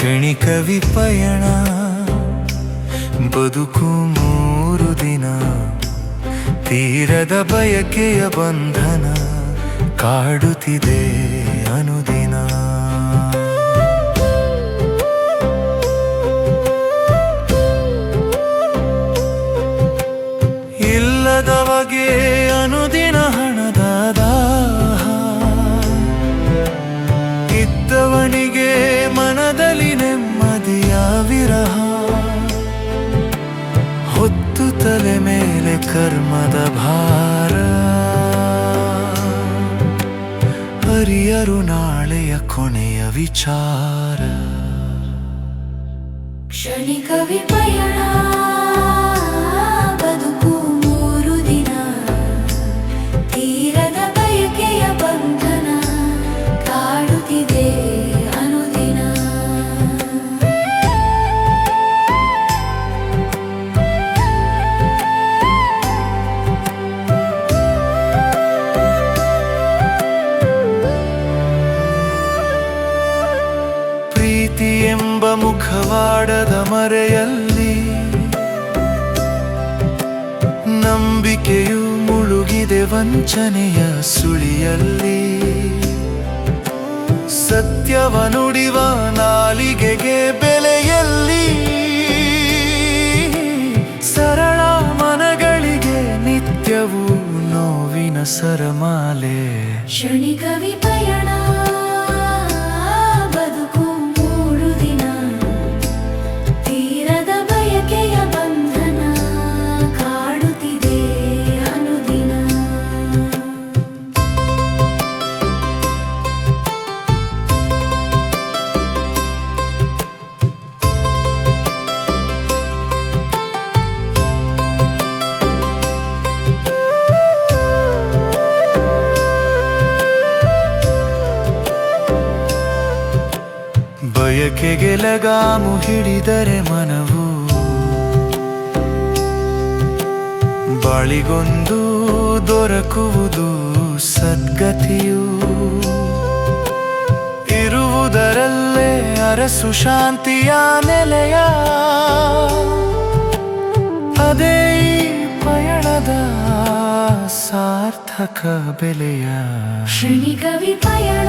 ಕ್ಷಣಿಕವಿ ವಿಪಯಣ. ಬದುಕು ಮೂರು ದಿನ. ತೀರದ ಬಯಕೆಯ ಬಂಧನ ಕಾಡುತ್ತಿದೆ ಅನುದಿನ. ಇಲ್ಲದವಗೆ ಅನುದಿನ ಹಣದ ಕರ್ಮದ ಭಾರ. ಹರಿಯರು ನಾಳೆಯ ಕೊನೆಯ ವಿಚಾರ. ಕ್ಷಣಿಕ ವಿಪಯಣ. ಮುಖವಾಡದ ಮರೆಯಲ್ಲಿ ನಂಬಿಕೆಯು ಮುಳುಗಿದೆ ವಂಚನೆಯ ಸುಳಿಯಲ್ಲಿ. ಸತ್ಯವ ನುಡಿವ ನಾಲಿಗೆಗೆ ಬೆಲೆಯಲ್ಲಿ ಸರಳ ಮನಗಳಿಗೆ ನಿತ್ಯವೂ ನೋವಿನ ಸರಮಾಲೆ. ಕ್ಷಣಿಕ ವಿಪಯಣ ಬಯಕೆಗೆ ಲಗಾಮು ಹಿಡಿದರೆ ಮನವು. ಬಾಳಿಗೊಂದು ದೊರಕುವುದು ಸದ್ಗತಿಯು. ಇರುವುದರಲ್ಲೇ ಅರಸು ಶಾಂತಿಯ ನೆಲೆಯ. ಅದೇ ಪಯಣದ ಸಾರ್ಥಕ ಬೆಲೆಯ. ಕ್ಷಣಿಕ ವಿಪಯಣ